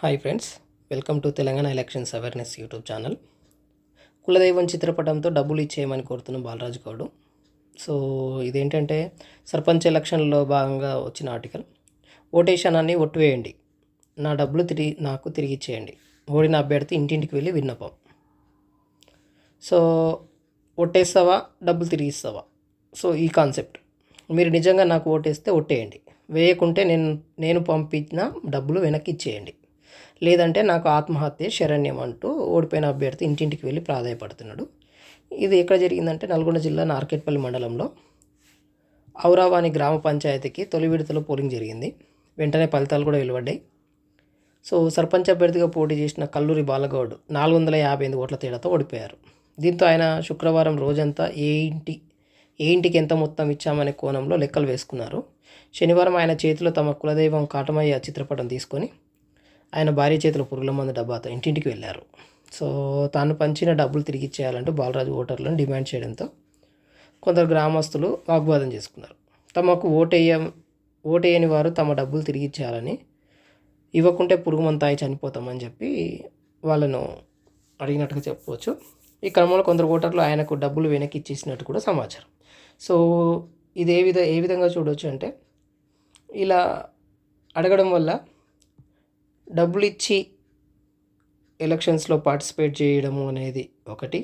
Hi friends welcome to Telangana elections awareness YouTube channel కులదైవం చిత్రపటంతో డబ్బులు ఇచ్చేయమని కోరుతున్న బాలరాజు గౌడు. సో ఇదేంటంటే సర్పంచ్ ఎలక్షన్లో భాగంగా వచ్చిన ఆర్టికల్ ఓటేషనాన్ని ఒట్టు వేయండి నా డబ్బులు తిరిగి నాకు తిరిగి ఇచ్చేయండి. ఓడిన అభ్యర్థి ఇంటింటికి వెళ్ళి విన్నపం. సో ఒట్టేస్తావా? డబ్బులు తిరిగి ఇస్తావా? సో ఈ కాన్సెప్ట్ మీరు నిజంగా నాకు ఓటేస్తే ఒట్టేయండి. వేయకుంటే నేను నేను పంపించిన డబ్బులు వెనక్కి ఇచ్చేయండి. లేదంటే నాకు ఆత్మహత్య శరణ్యం అంటూ ఓడిపోయిన అభ్యర్థి ఇంటింటికి వెళ్ళి ప్రాధాయపడుతున్నాడు. ఇది ఎక్కడ జరిగిందంటే నల్గొండ జిల్లా నార్కెట్పల్లి మండలంలో ఔరావాణి గ్రామ పంచాయతీకి తొలి విడతలో పోలింగ్ జరిగింది. వెంటనే ఫలితాలు కూడా వెలువడ్డాయి. సో సర్పంచ్ అభ్యర్థిగా పోటీ చేసిన కల్లూరి బాలగౌడ్ నాలుగు వందల యాభై ఎనిమిది ఓట్ల తేడాతో ఓడిపోయారు. దీంతో ఆయన శుక్రవారం రోజంతా ఏ ఇంటి ఏ ఇంటికి ఎంత మొత్తం ఇచ్చామనే కోణంలో లెక్కలు వేసుకున్నారు. శనివారం ఆయన చేతిలో తమ కులదైవం కాటమయ్య చిత్రపటం తీసుకొని ఆయన భార్య చేతిలో పురుగుల మందు డబ్బాతో ఇంటింటికి వెళ్ళారు. సో తాను పంచిన డబ్బులు తిరిగి ఇచ్చేయాలంటూ బాలరాజు ఓటర్లను డిమాండ్ చేయడంతో కొందరు గ్రామస్తులు వాగ్వాదం చేసుకున్నారు. తమకు ఓటేయ ఓటేయని వారు తమ డబ్బులు తిరిగి ఇచ్చేయాలని ఇవ్వకుంటే పురుగు మంతాయి చనిపోతామని చెప్పి వాళ్ళను అడిగినట్టుగా చెప్పవచ్చు. ఈ క్రమంలో కొందరు ఓటర్లు ఆయనకు డబ్బులు వెనక్కి ఇచ్చేసినట్టు కూడా సమాచారం. సో ఇది ఏ విధ ఏ విధంగా చూడవచ్చు అంటే ఇలా అడగడం వల్ల డబ్బులు ఇచ్చి ఎలక్షన్స్లో పార్టిసిపేట్ చేయడము అనేది ఒకటి.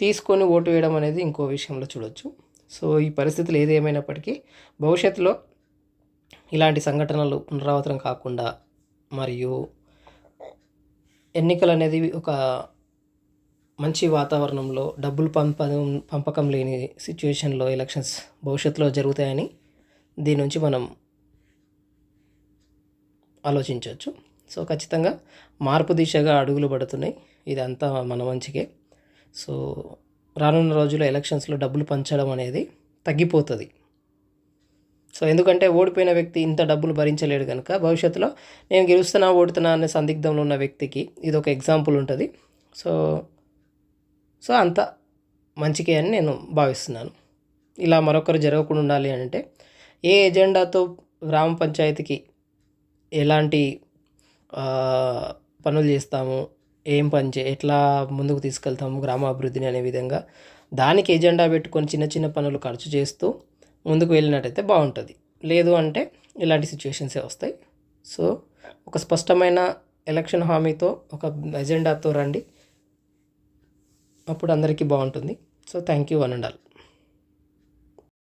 తీసుకొని ఓటు వేయడం అనేది ఇంకో విషయంలో చూడొచ్చు. సో ఈ పరిస్థితులు ఏదేమైనప్పటికీ భవిష్యత్తులో ఇలాంటి సంఘటనలు పునరావృతం కాకుండా మరియు ఎన్నికలు అనేది ఒక మంచి వాతావరణంలో డబ్బులు పంపడం పంపకం లేని సిచ్యువేషన్లో ఎలక్షన్స్ భవిష్యత్తులో జరుగుతాయని దీని నుంచి మనం ఆలోచించవచ్చు సో ఖచ్చితంగా మార్పు దిశగా అడుగులు పడుతున్నాయి. ఇదంతా మన మంచికే. సో రానున్న రోజుల్లో ఎలక్షన్స్లో డబ్బులు పంచడం అనేది తగ్గిపోతుంది. సో ఎందుకంటే ఓడిపోయిన వ్యక్తి ఇంత డబ్బులు భరించలేడు కనుక భవిష్యత్తులో నేను గెలుస్తున్నా ఓడుతున్నా అనే సందిగ్ధంలో ఉన్న వ్యక్తికి ఇది ఒక ఎగ్జాంపుల్ ఉంటుంది. సో సో అంత మంచికే అని నేను భావిస్తున్నాను. ఇలా మరొకరు జరగకుండా ఉండాలి అంటే ఏ ఎజెండాతో గ్రామ పంచాయతీకి ఎలాంటి పనులు చేస్తాము ఏం పని చే ఎట్లా ముందుకు తీసుకెళ్తాము గ్రామాభివృద్ధిని అనే విధంగా దానికి ఎజెండా పెట్టుకొని చిన్న చిన్న పనులు ఖర్చు చేస్తూ ముందుకు వెళ్ళినట్టయితే బాగుంటుంది. లేదు అంటే ఇలాంటి సిచ్యువేషన్సే వస్తాయి. సో ఒక స్పష్టమైన ఎలక్షన్ హామీతో ఒక ఎజెండాతో రండి. అప్పుడు అందరికీ బాగుంటుంది. So thank you one and all.